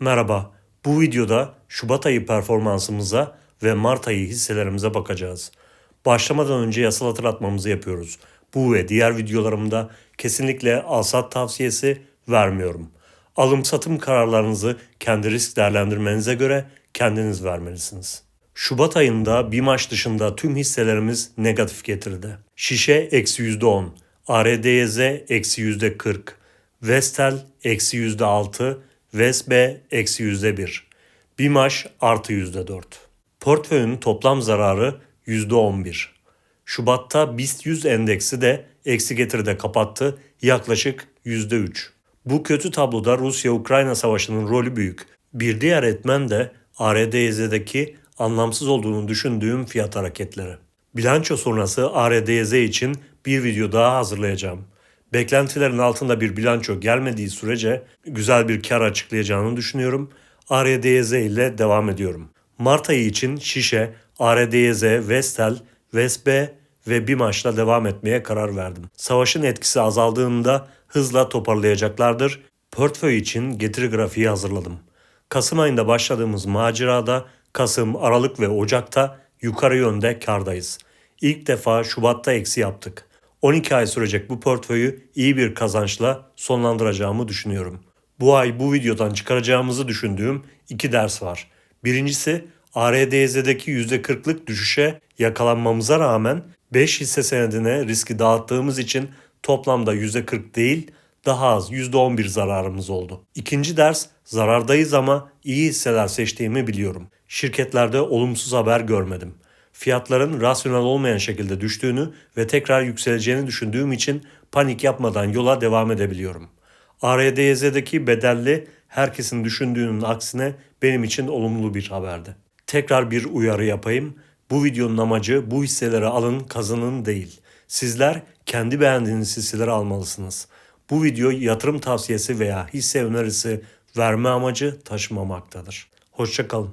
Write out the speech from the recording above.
Merhaba. Bu videoda Şubat ayı performansımıza ve Mart ayı hisselerimize bakacağız. Başlamadan önce yasal hatırlatmamızı yapıyoruz. Bu ve diğer videolarımda kesinlikle alsat tavsiyesi vermiyorum. Alım satım kararlarınızı kendi risk değerlendirmenize göre kendiniz vermelisiniz. Şubat ayında BİMAŞ dışında tüm hisselerimiz negatif getirdi. Şişe eksi %10, ARDYZ eksi %40, Vestel eksi %6, Vesbe eksi %1, BİMAŞ artı %4. Portföyün toplam zararı %11. Şubat'ta BIST 100 endeksi de eksi getiride kapattı yaklaşık %3. Bu kötü tabloda Rusya-Ukrayna savaşının rolü büyük. Bir diğer etmen de ARDYZ'deki anlamsız olduğunu düşündüğüm fiyat hareketleri. Bilanço sonrası ARDYZ için bir video daha hazırlayacağım. Beklentilerin altında bir bilanço gelmediği sürece güzel bir kar açıklayacağını düşünüyorum. ARDYZ ile devam ediyorum. Mart ayı için Şişe, ARDYZ, Vestel, Vesbe ve BİMAŞ'la devam etmeye karar verdim. Savaşın etkisi azaldığında hızla toparlayacaklardır. Portföy için getiri grafiği hazırladım. Kasım ayında başladığımız macerada Kasım, Aralık ve Ocak'ta yukarı yönde kardayız. İlk defa Şubat'ta eksi yaptık. 12 ay sürecek bu portföyü iyi bir kazançla sonlandıracağımı düşünüyorum. Bu ay bu videodan çıkaracağımızı düşündüğüm iki ders var. Birincisi ARDZ'deki %40'lık düşüşe yakalanmamıza rağmen 5 hisse senedine riski dağıttığımız için toplamda %40 değil daha az %11 zararımız oldu. İkinci ders zarardayız ama iyi hisseler seçtiğimi biliyorum. Şirketlerde olumsuz haber görmedim. Fiyatların rasyonel olmayan şekilde düştüğünü ve tekrar yükseleceğini düşündüğüm için panik yapmadan yola devam edebiliyorum. ARDYZ'deki bedelli herkesin düşündüğünün aksine benim için olumlu bir haberdi. Tekrar bir uyarı yapayım. Bu videonun amacı bu hisseleri alın kazanın değil. Sizler kendi beğendiğiniz hisseleri almalısınız. Bu video yatırım tavsiyesi veya hisse önerisi verme amacı taşımamaktadır. Hoşçakalın.